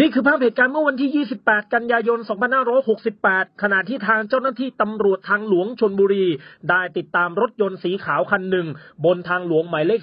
นี่คือภาพเหตุการณ์เมื่อวันที่ 28 กันยายน 2568 ขณะที่ทางเจ้าหน้าที่ตำรวจทางหลวงชนบุรี ได้ติดตามรถยนต์สีขาวคันหนึ่ง บนทางหลวงหมายเลข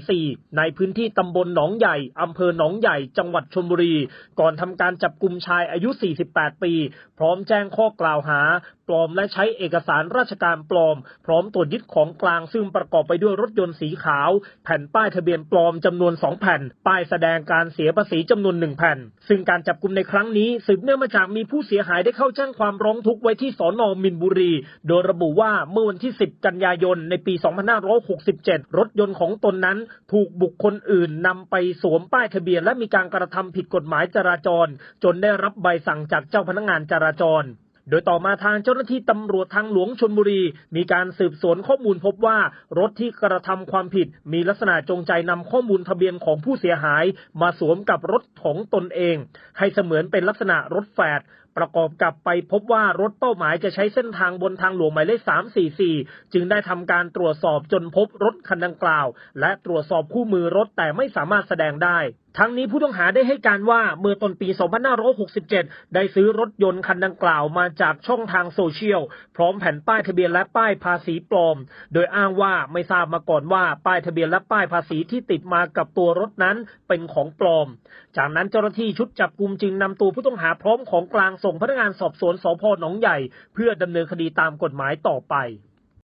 344 ในพื้นที่ตำบลหนองใหญ่ อำเภอหนองใหญ่ จังหวัดชนบุรี ก่อนทำการจับกลุ่มชายอายุ 48 ปี พร้อมแจ้งข้อกล่าวหา ปลอมและใช้เอกสารราชการปลอม พร้อมตรวจยึดของกลางซึ่งประกอบไปด้วยรถยนต์สีขาว แผ่นป้ายทะเบียนปลอมจำนวน 2 แผ่น ป้ายแสดงการเสียภาษีจำนวน 1 แผ่นซึ่งการจับกลุ่มในครั้งนี้สืบเนื่องมาจากมีผู้เสียหายได้เข้าแจ้งความร้องทุกข์ไว้ที่สอนอมินบุรี โดยระบุว่าเมื่อวันที่ 10 กันยายนในปี 2567 รถยนต์ของตนนั้น ถูกบุคคลอื่นนำไปสวมป้ายทะเบียนและมีการกระทำผิดกฎหมายจราจร จนได้รับใบสั่งจากเจ้าพนักงานจราจร โดยต่อมาทางเจ้าหน้าที่ตำรวจทางหลวงชนบุรี มีการสืบสวนข้อมูลพบว่ารถที่กระทำความผิด มีลักษณะจงใจนำข้อมูลทะเบียนของผู้เสียหาย มาสวมกับรถของตนเอง ให้เสมือนเป็นลักษณะรถแฝด ประกอบกับไปพบว่ารถเป้าหมายจะใช้เส้นทางบนทางหลวงหมายเลข 344 จึงได้ทำการตรวจสอบจนพบรถคันดังกล่าว และตรวจสอบคู่มือรถแต่ไม่สามารถแสดงได้ทั้งนี้ผู้ต้องหาได้ให้การว่าเมื่อต้นปี 2567 ได้ซื้อรถยนต์คันดังกล่าวมาจากช่องทางโซเชียล พร้อมแผ่นป้ายทะเบียนและป้ายภาษีปลอม โดยอ้างว่าไม่ทราบมาก่อนว่าป้ายทะเบียนและป้ายภาษีที่ติดมากับตัวรถนั้นเป็นของปลอม จากนั้นเจ้าหน้าที่ชุดจับกลุ่มจึงนำตัวผู้ต้องหาพร้อมของกลางส่งพนักงานสอบสวนสพหนองใหญ่ เพื่อดำเนินคดีตามกฎหมายต่อไป